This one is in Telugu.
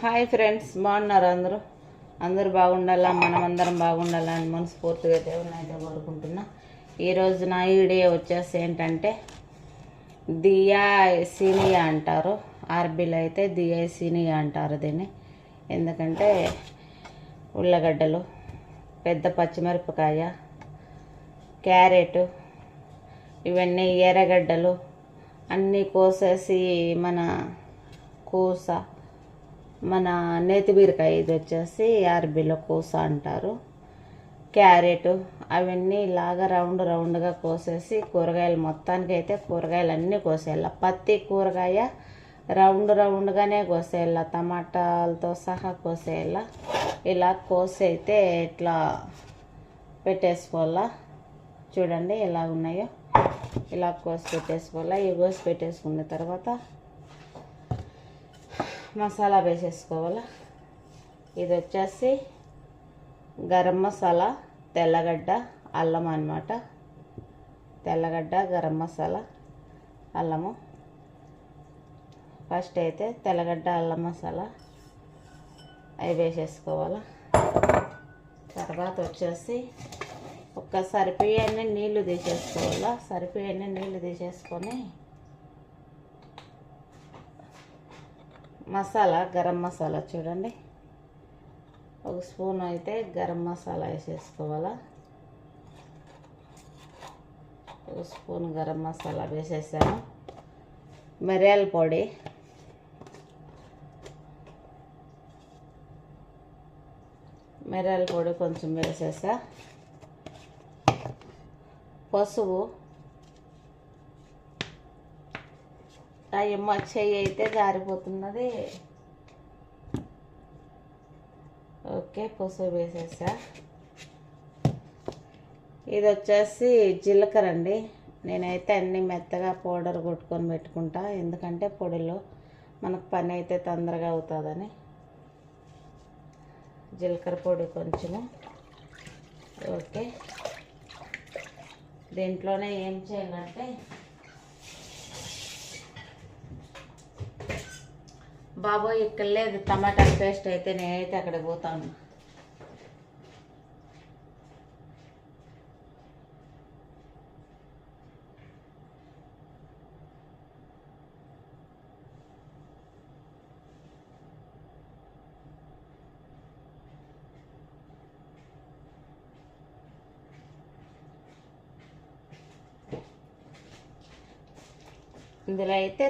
హాయ్ ఫ్రెండ్స్ బాగున్నారు అందరూ? అందరూ బాగుండాలా? మనం అందరం బాగుండాలా అని మనస్ఫూర్తిగా దేవుని అయితే కోరుకుంటున్నా. ఈరోజు నా వీడియో వచ్చేసి ఏంటంటే దియా సీనియా అంటారు. ఆర్బీలో అయితే దియా సీనియా అంటారు దీన్ని. ఎందుకంటే ఉల్లగడ్డలు పెద్ద పచ్చిమిరపకాయ క్యారెట్ ఇవన్నీ ఎర్రగడ్డలు అన్నీ కోసేసి మన కూస మన నేతి బీరకాయ ఇది వచ్చేసి ఆర్బీలో కూస అంటారు. క్యారెట్ అవన్నీ ఇలాగా రౌండ్ రౌండ్గా కోసేసి కూరగాయలు మొత్తానికి అయితే కూరగాయలు అన్నీ కోసేయాల. పత్తి కూరగాయ రౌండ్ రౌండ్గానే కోసేయాల. టమాటాలతో సహా కోసేయాల. ఇలా కోసి అయితే ఇట్లా పెట్టేసుకోవాలా? చూడండి ఎలా ఉన్నాయో ఇలా కోసి పెట్టేసుకోవాలా? ఇవి కోసి పెట్టేసుకున్న తర్వాత మసాలా వేసేసుకోవాలా. ఇది వచ్చేసి గరం మసాలా తెల్లగడ్డ అల్లం అనమాట తెల్లగడ్డ గరం మసాలా అల్లము. ఫస్ట్ అయితే తెల్లగడ్డ అల్లం మసాలా అవి వేసేసుకోవాలా. తర్వాత వచ్చేసి ఒక్క సరిపోయే నీళ్ళు తీసేసుకోవాలా. సరిపోయే నీళ్ళు తీసేసుకొని మసాలా గరం మసాలా చూడండి. ఒక స్పూన్ అయితే గరం మసాలా వేసేసుకోవాలా. ఒక స్పూన్ గరం మసాలా వేసేసాను. మిరియాల పొడి. మిరియాల పొడి కొంచెం వేసేసా. పసుపు. అయ్యమ్మ చెయ్యి అయితే జారిపోతున్నది. ఓకే పసుపు వేసేసా. ఇది వచ్చేసి జీలకర్ర అండి. నేనైతే అన్ని మెత్తగా పౌడర్ కొట్టుకొని పెట్టుకుంటా. ఎందుకంటే పొడిలో మనకు పని అయితే తొందరగా అవుతుందని. జీలకర్ర పొడి కొంచెము. ఓకే. దీంట్లోనే ఏం చేయాలంటే బాబోయ్ ఇక్కడ లేదు టమాటా పేస్ట్ అయితే నేనైతే అక్కడ పోతాను. ఇందులో అయితే